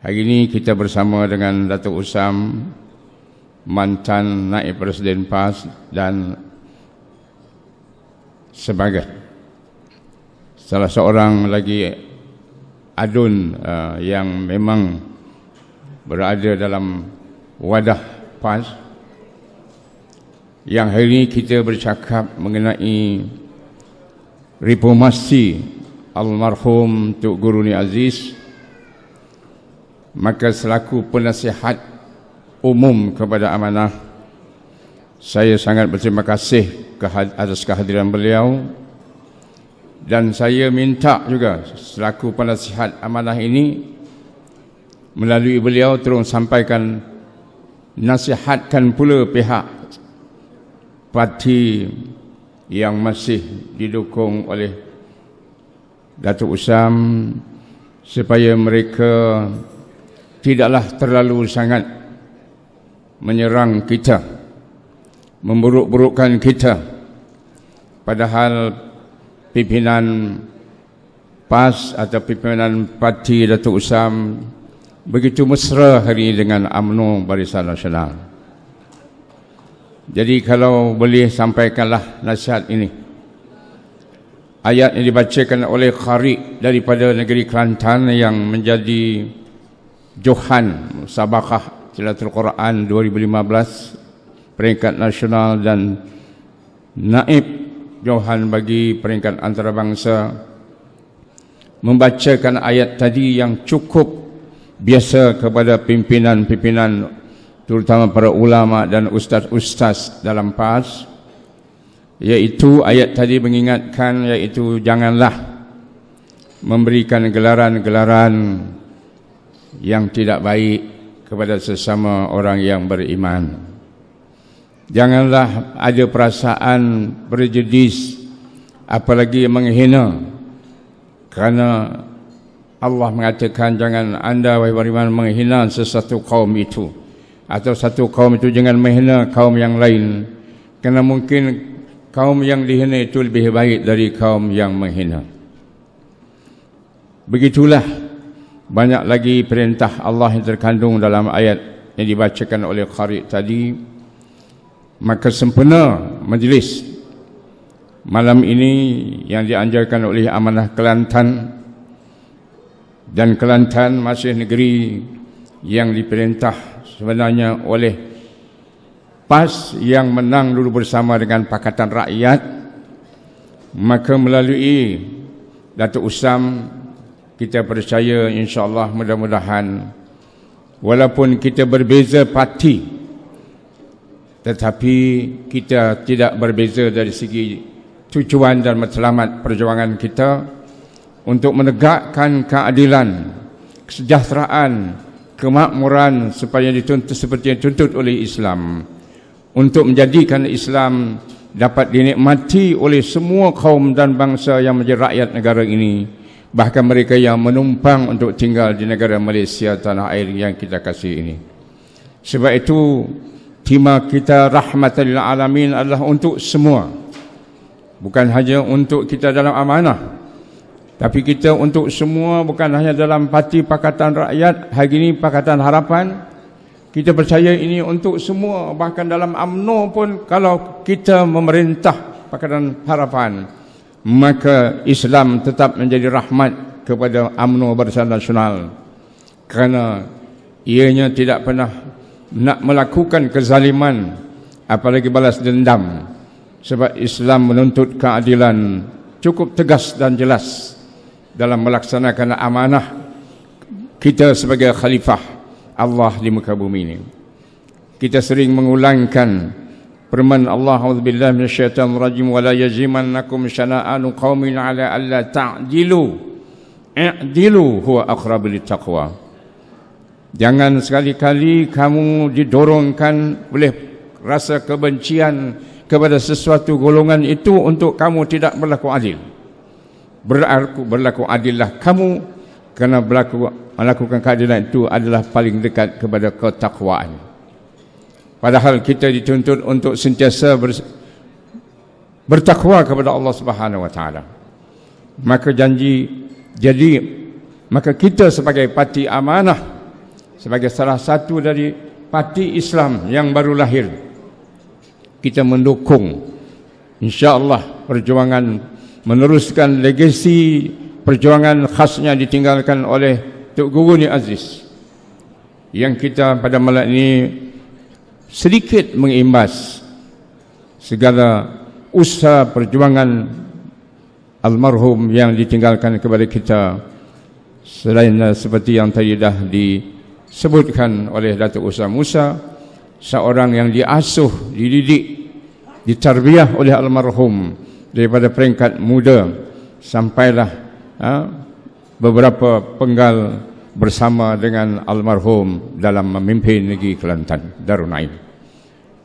Hari ini kita bersama dengan Datuk Usam, mantan naib Presiden PAS dan sebagai. Salah seorang lagi adun uh, yang memang berada dalam wadah PAS yang hari ini kita bercakap mengenai reformasi almarhum Tuk Guru Ni Aziz maka selaku penasihat umum kepada amanah saya sangat berterima kasih atas kehadiran beliau. Dan saya minta juga selaku penasihat amanah ini melalui beliau terus sampaikan nasihatkan pula pihak parti yang masih didukung oleh Datuk Usam supaya mereka tidaklah terlalu sangat menyerang kita memburuk-burukkan kita. Padahal pimpinan PAS atau pimpinan parti Datuk Usam begitu mesra hari ini dengan UMNO Barisan Nasional. Jadi kalau boleh sampaikanlah nasihat ini. Ayat yang dibacakan oleh Khari daripada negeri Kelantan yang menjadi Johan Sabakah Tilatul Quran 2015 peringkat nasional dan naib Johan bagi peringkat antarabangsa membacakan ayat tadi yang cukup biasa kepada pimpinan-pimpinan terutama para ulama dan ustaz-ustaz dalam PAS iaitu ayat tadi mengingatkan iaitu janganlah memberikan gelaran-gelaran yang tidak baik kepada sesama orang yang beriman. Janganlah ada perasaan prejudis apalagi menghina kerana Allah mengatakan jangan anda wahai beriman menghina sesuatu kaum itu atau satu kaum itu jangan menghina kaum yang lain kerana mungkin kaum yang dihina itu lebih baik dari kaum yang menghina. Begitulah banyak lagi perintah Allah yang terkandung dalam ayat yang dibacakan oleh Qari tadi. Maka sempena majlis malam ini yang dianjurkan oleh amanah Kelantan dan Kelantan masih negeri yang diperintah sebenarnya oleh PAS yang menang dulu bersama dengan Pakatan Rakyat. Maka melalui Datuk Usam kita percaya insyaAllah mudah-mudahan walaupun kita berbeza parti tetapi kita tidak berbeza dari segi tujuan dan matlamat perjuangan kita untuk menegakkan keadilan, kesejahteraan, kemakmuran supaya dituntut seperti yang dituntut oleh Islam. Untuk menjadikan Islam dapat dinikmati oleh semua kaum dan bangsa yang menjadi rakyat negara ini bahkan mereka yang menumpang untuk tinggal di negara Malaysia tanah air yang kita kasih ini. Sebab itu tema kita rahmatan lil alamin adalah untuk semua. Bukan hanya untuk kita dalam amanah tapi kita untuk semua bukan hanya dalam parti Pakatan Rakyat hari ini Pakatan Harapan kita percaya ini untuk semua. Bahkan dalam AMNO pun kalau kita memerintah Pakatan Harapan maka Islam tetap menjadi rahmat kepada UMNO Barisan Nasional. Kerana ianya tidak pernah nak melakukan kezaliman apalagi balas dendam. Sebab Islam menuntut keadilan cukup tegas dan jelas dalam melaksanakan amanah kita sebagai khalifah Allah di muka bumi ini. Kita sering mengulangkan Firman Allah A'udzubillahi minasyaitonir rajim wa la yajimannakum syana'anu qaumin 'ala alla ta'dilu. I'dilu huwa aqrabu littaqwa. Jangan sekali-kali kamu didorongkan oleh rasa kebencian kepada sesuatu golongan itu untuk kamu tidak berlaku adil. Berlaku berlaku adillah kamu kerana berlaku melakukan keadilan itu adalah paling dekat kepada ketakwaan. Padahal kita dituntut untuk sentiasa ber, bertakwa kepada Allah Subhanahu Wa Taala. Maka janji jadi maka kita sebagai parti amanah sebagai salah satu dari parti Islam yang baru lahir kita mendukung insya-Allah perjuangan meneruskan legasi perjuangan khasnya ditinggalkan oleh Tok Guru Ni Aziz yang kita pada malam ini sedikit mengimbas segala usaha perjuangan almarhum yang ditinggalkan kepada kita selain seperti yang tadi dah disebutkan oleh Datuk Usa Musa seorang yang diasuh, dididik, ditarbiah oleh almarhum daripada peringkat muda sampailah ha, beberapa penggal bersama dengan almarhum dalam memimpin negeri Kelantan Darul Naim.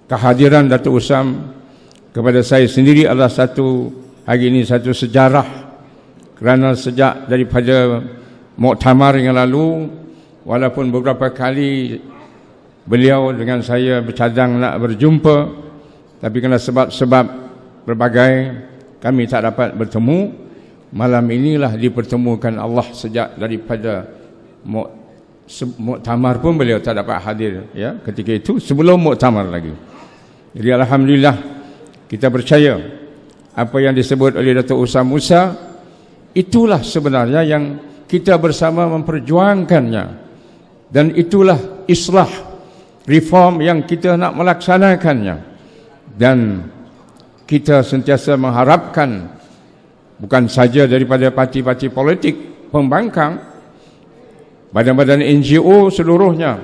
Kehadiran Datuk Usam kepada saya sendiri adalah satu hari ini satu sejarah kerana sejak daripada muktamar yang lalu walaupun beberapa kali beliau dengan saya bercadang nak berjumpa tapi kerana sebab-sebab berbagai kami tak dapat bertemu malam inilah dipertemukan Allah sejak daripada muktamar pun beliau tak dapat hadir ya ketika itu sebelum muktamar lagi. Jadi alhamdulillah kita percaya apa yang disebut oleh Datuk Usam Musa itulah sebenarnya yang kita bersama memperjuangkannya. Dan itulah islah reform yang kita nak melaksanakannya. Dan kita sentiasa mengharapkan bukan saja daripada parti-parti politik pembangkang badan-badan NGO seluruhnya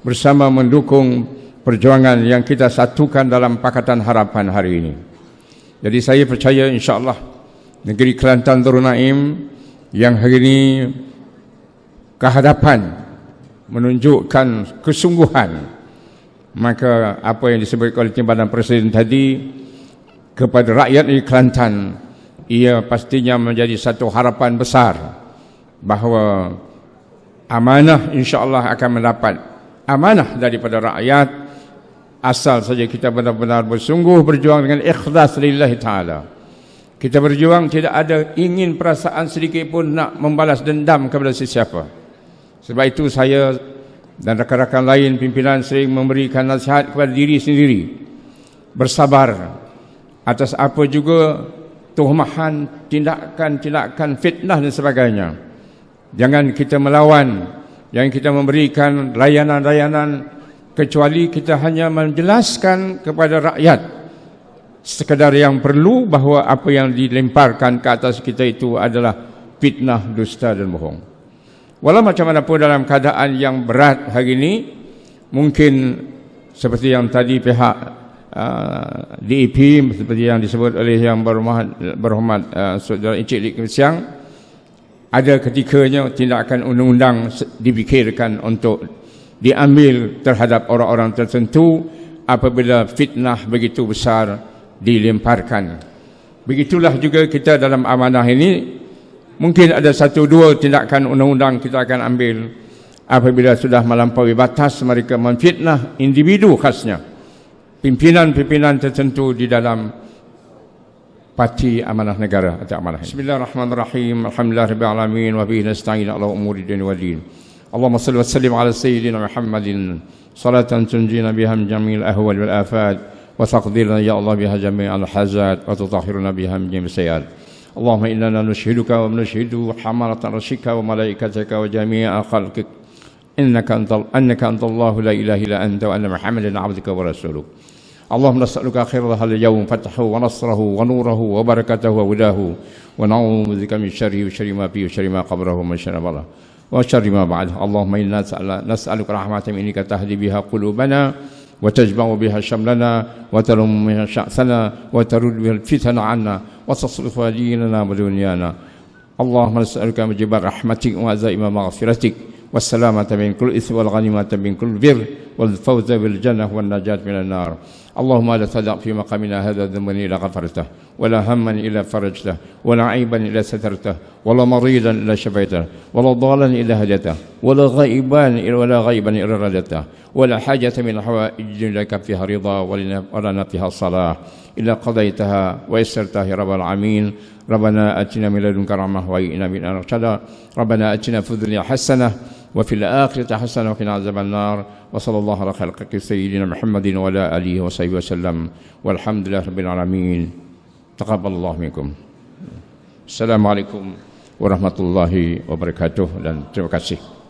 bersama mendukung perjuangan yang kita satukan dalam Pakatan Harapan hari ini. Jadi saya percaya insya-Allah negeri Kelantan Darul Naim yang hari ini kehadapan menunjukkan kesungguhan maka apa yang disebut oleh timbalan presiden tadi kepada rakyat di Kelantan ia pastinya menjadi satu harapan besar bahawa amanah insya-Allah akan mendapat amanah daripada rakyat asal saja kita benar-benar bersungguh berjuang dengan ikhlas lillahi taala kita berjuang tidak ada ingin perasaan sedikit pun nak membalas dendam kepada sesiapa. Sebab itu saya dan rakan-rakan lain pimpinan sering memberikan nasihat kepada diri sendiri. Bersabar atas apa juga tuhmahan, tindakan-tindakan fitnah dan sebagainya. Jangan kita melawan, jangan kita memberikan layanan-layanan kecuali kita hanya menjelaskan kepada rakyat sekadar yang perlu bahawa apa yang dilemparkan ke atas kita itu adalah fitnah, dusta dan bohong. Walau macam mana pun dalam keadaan yang berat hari ini, mungkin seperti yang tadi pihak uh, DEP, seperti yang disebut oleh yang berhormat, berhormat uh, Saudara Encik Lik Siang, ada ketikanya tindakan undang-undang dipikirkan untuk diambil terhadap orang-orang tertentu apabila fitnah begitu besar dilemparkan. Begitulah juga kita dalam amanah ini mungkin ada satu dua tindakan undang-undang kita akan ambil apabila sudah melampaui batas mereka memfitnah individu khasnya pimpinan-pimpinan tertentu di dalam parti amanah negara atau amanah. Bismillahirrahmanirrahim. Alhamdulillahirabbil alamin wa bihi nasta'in ala umuri din wa din. Allahumma salli wa sallim ala sayyidina Muhammadin salatan tunjina biha min jami'il ahwal wal afat. وتقدرنا يا الله بها جميع الحاجات وتطهرنا بها من جميع السيئات اللهم إننا نشهدك ونشهد حملة رشك وملائكتك وجميع خلقك إنك أنت أنك أنت الله لا إله إلا أنت وأن محمدا عبدك ورسولك اللهم نسألك خير هذا اليوم فتحه ونصره ونوره وبركته وهداه ونعوذ بك من شره وشر ما فيه وشر ما قبره ومن شر الله وشر ما بعد اللهم إنا نسألك رحمة منك تهدي بها قلوبنا وتجمع بها شملنا وتلم بها شأثنا وترد بها الفتن عنا وتصرف ديننا ودنيانا. اللهم نسألك مجيب رحمتك وعزائم مغفرتك والسلامة من كل إثم والغنيمة من كل بر والفوز بالجنة والنجاة من النار. اللهم لا تدع في مقامنا هذا ذنبا إلا غفرته ولا هما إلا فرجته ولا عيبا إلا سترته ولا مريضا إلا شفيته ولا ضالا إلا هديته ولا غائبا ولا غيبا إلا رددته ولا حاجة من الحوائج لك فيها رضا ولنا فيها صلاح. إلا قضيتها ويسرتها يا رب العالمين. ربنا أتنا من لدنك رحمة وإنا من رشدا ربنا أتنا في الدنيا حسنة وفي الآخرة حسنة وقنا عذاب النار وصلى الله على خلقك سيدنا محمد وعلى آله وصحبه وسلم والحمد لله رب العالمين تقبل الله منكم السلام عليكم warahmatullahi wabarakatuh dan terima kasih.